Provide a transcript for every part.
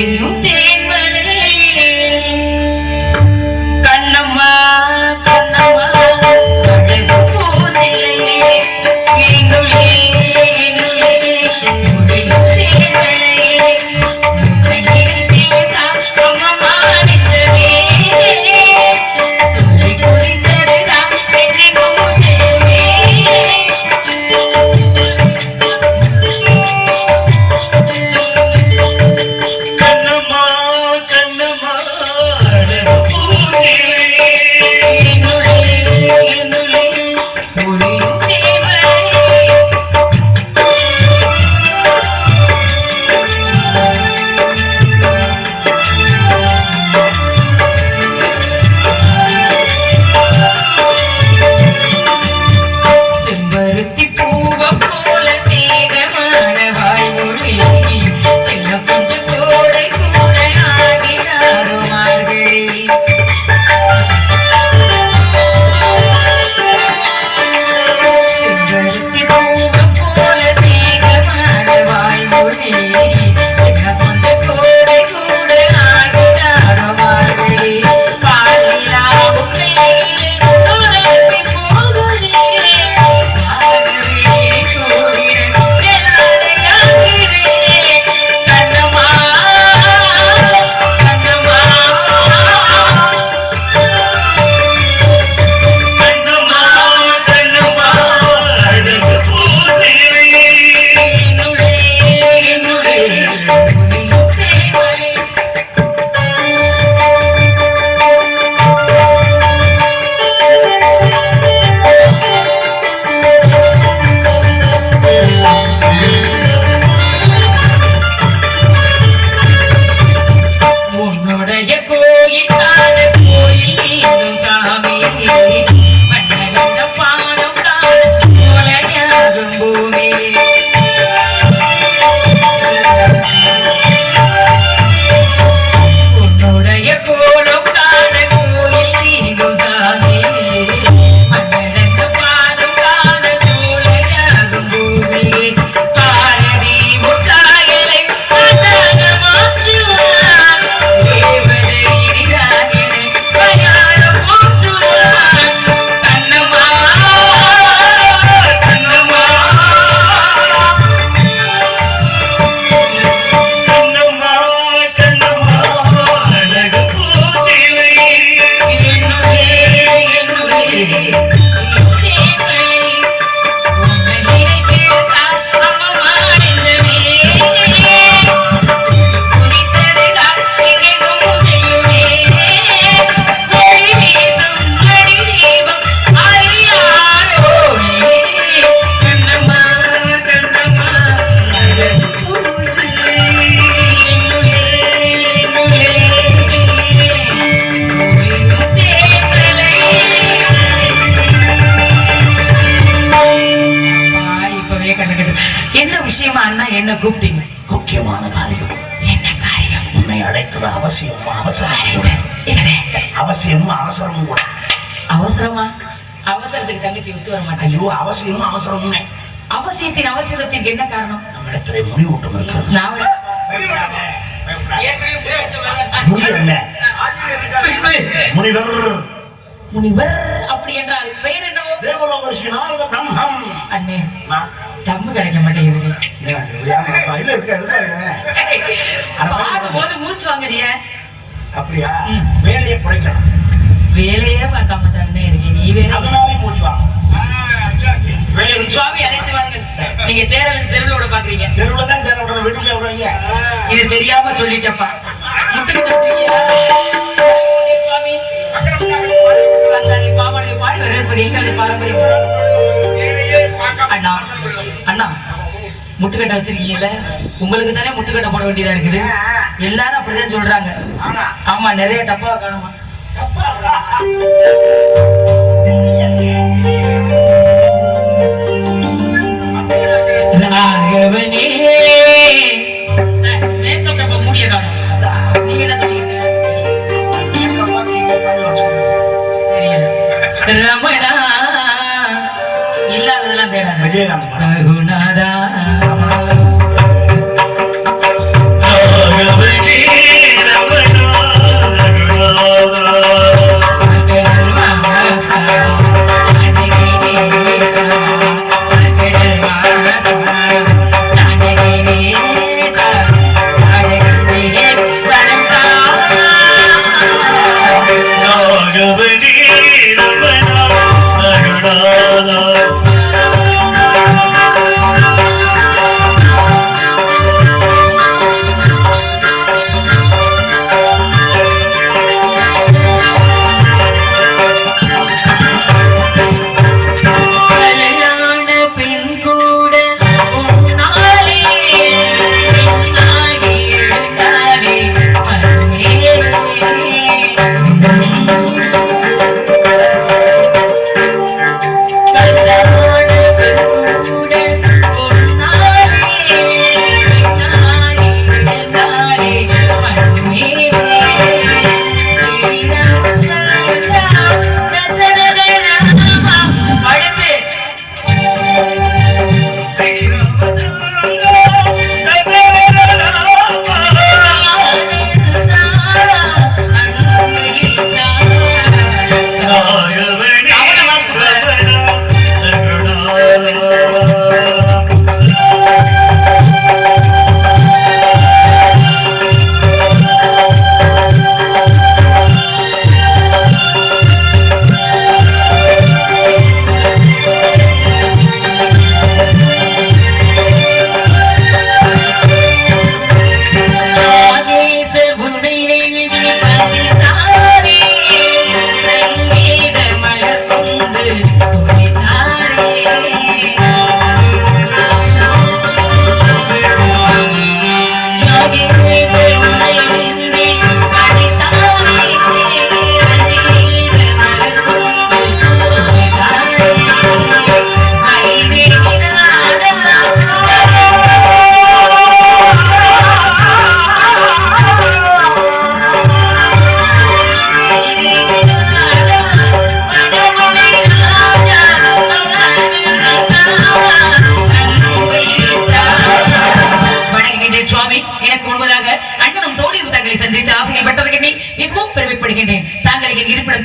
Menino கூப்பிட்டீங்க. முக்கியமான காரியம். என்ன காரியம்? உன்னை அழைத்தது அவசியமும் என்னடே அவசியமும் அவசரமும் கூட. அவசரமா? அவசரத்துக்கு தங்கச்சி ஒத்து வர மாட்டேன் ஐயோ அவசியமும் அவசரமுமே. அவசியத்தின் அவசரத்திற்கு என்ன காரணம்? நம்மிடத்திலே முடிவூட்டம் இருக்கிறது. நான் முனிவர். முனிவர் அப்படி என்றால் பெயர் என்னவோ? தேவலோக ஸ்ரீ நாரத பிரம்மம். அண்ணே தம்மு கிடைக்க மாட்டேங்குது கையில இருக்க எடுத்து பாடும் போது மூச்சு வாங்குறிய? அப்படியா. வேலையை குறைக்கணும் வேலையே பார்க்காம தானே இருக்கேன் நீ மூச்சு வாங்க சரி, சுவாமி அழைத்து வாருங்கள். நீங்க தேரல் தெருவிலோட பாக்குறீங்க தெருவுல தான் சேர விடணும். வீட்டுக்குள்ள விடுவீங்க இது தெரியாம சொல்லிட்டப்பா வச்சிருக்கீங்களா? சுவாமி. பாமாலையை பாடி வரவேற்பது எங்களது பாரம்பரியம்? அண்ணா அண்ணா. முட்டுக்கட்டை வச்சிருக்கீங்கல்ல உங்களுக்கு தானே முட்டுக்கட்டை போட வேண்டியதா இருக்குது? எல்லாரும் அப்படிதான் சொல்றாங்க. ஆமா. நிறைய டப்பா காணுமா? ராகவனே மேக்கப் டப்பா மூடிய காணும். நீங்க என்ன ரமணா இல்லாததெல்லாம் தேடாத. नवनवली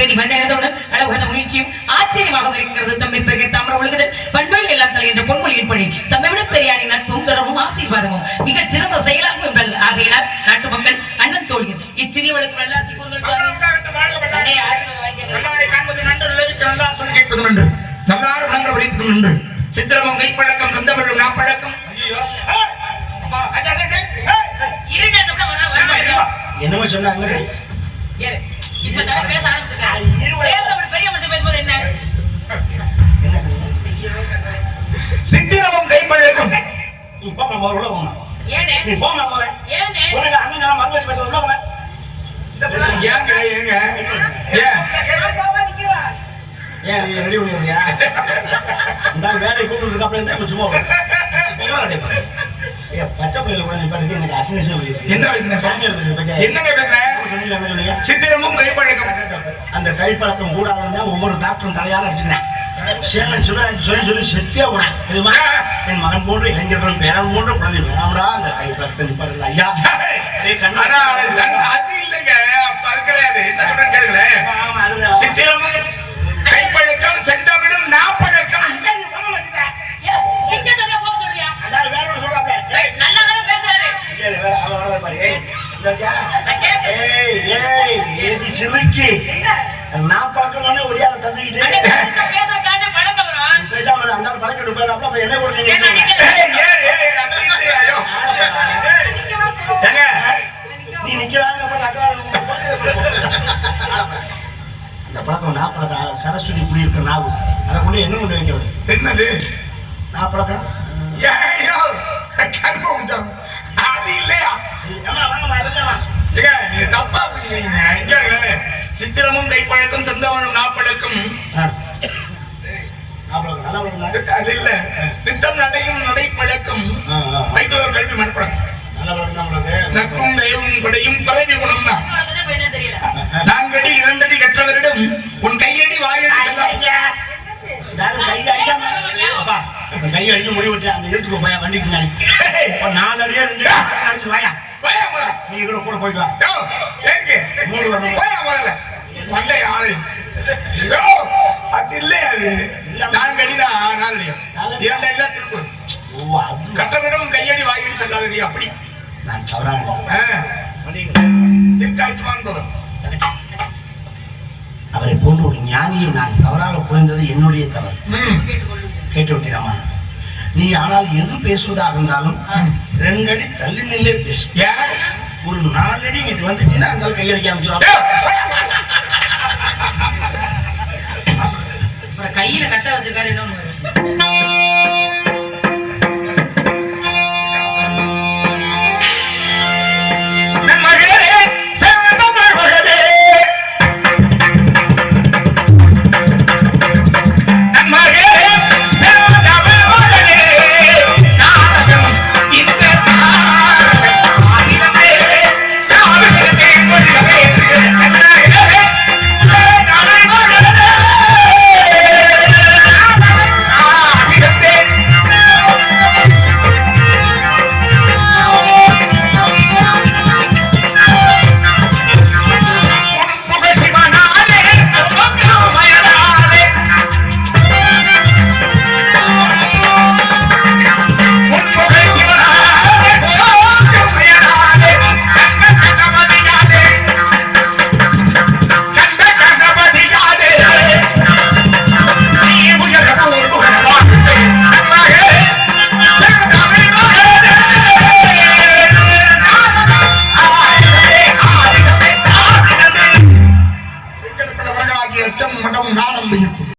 தேடி வந்த இடத்துடன் அளவுகந்த மகிழ்ச்சியும் ஆச்சரியமாக இருக்கிறது. தம்மை பெருக தாமர ஒழுகுதல் பண்புகள் எல்லாம் தலை என்ற பொன்மொழி ஏற்படி தம்மை விட பெரியாரின் நட்பும் தரமும் ஆசீர்வாதமும் மிக சிறந்த செயலாகும் என்பது ஆகையினால் நாட்டு மக்கள் அண்ணன் தோழிகள் இச்சிறியவளுக்கு நல்லா நன்று சித்திரமும் கைப்பழக்கம் செந்தமிழும் நாப்பழக்கம். என்னமோ சொன்னாங்க? பேச. சித்திரமும் கைப்பழக்கம். நீ போங்க முதல்ல உள்ள போங்க. ஏனே? நீ போங்க ஏனே? சொல்லுங்க அண்ணன் நான் மறுபடியும் பேச உள்ள போங்க ஏங்க ஏங்க? ஏன்? ஏன் நீ ரெடி பண்ணிடுறியா? இந்த வேலையை கூப்பிட்டு இருக்கா. அப்படின்னு சும்மா சித்திரமும் கைப்பழக்கம். அந்த கைப்பழக்கம் கூடாதுன்னு தான் ஒவ்வொரு டாக்டரும் தலையால அடிச்சுக்கிறேன் சேமன் சிவராஜ் சொல்லி சொல்லி செத்தே போனேன். தெரியுமா? என் மகன் போன்ற இளைஞர்களும் பேரன் போன்ற குழந்தை வேணாம்டா அந்த கைப்பழக்கத்தை நிப்பாடுறது ஐயா. ஏய் கண்ணா. ஆனா ஜன்- அது இல்லைங்க. அப்ப அது கிடையாது. என்ன சொல்றேன் கேளுங்களேன். ஏங்க, நீ நிக்கிறாங்க அந்த பழக்கம் நான் பழக்கம். சரஸ்வதி குடி இருக்க நாவு. அதை கொண்டு என்ன கொண்டு வைக்கிறது என்னது? நான் பழக்கம். தான். அது இல்லையா? நீங்க தப்பா. இங்க இருங்க. சித்திரமும் கைப்பழக்கம் செந்தமிழும் நாப்பழக்கம். அது இல்ல. நித்தம் நடையும் நடைப்பழக்கம். வைத்தவர் கல்வி மனப்பழக்கம். நட்பும் தயவும் படையும் தலைவி குணம் தான் நான் கட்டி இரண்டடி கற்றவரிடம் உன் கையடி வாயடி கை அடிக்க முடிவு அந்த ஏற்றுக்கோ பையா வண்டிக்கு நாலு அடியா ரெண்டு அடிச்சு வாயா. நீ கூட கூட போயிட்டு வா. மூணு அது இல்லையா அது? நான் கடினா நாலு அடியா இரண்டு அடிதான் திருப்பூர் கையடி வாயடி செல்லாதடி அப்படி. ನಾನು ಚೌರಾ அவரை போன்று ஒரு ஞானியை நான் தவறாக புரிந்தது என்னுடைய தவறு கேட்டு விட்டீராமா நீ ஆனால் எது பேசுவதாக இருந்தாலும் ரெண்டடி தள்ளி நில்லே பேசு ஒரு நாலடி இங்கிட்டு வந்துட்டீங்கன்னா அந்த கையடிக்க ஆரம்பிச்சிடும் கையில கட்ட வச்சிருக்காரு இன்னொன்று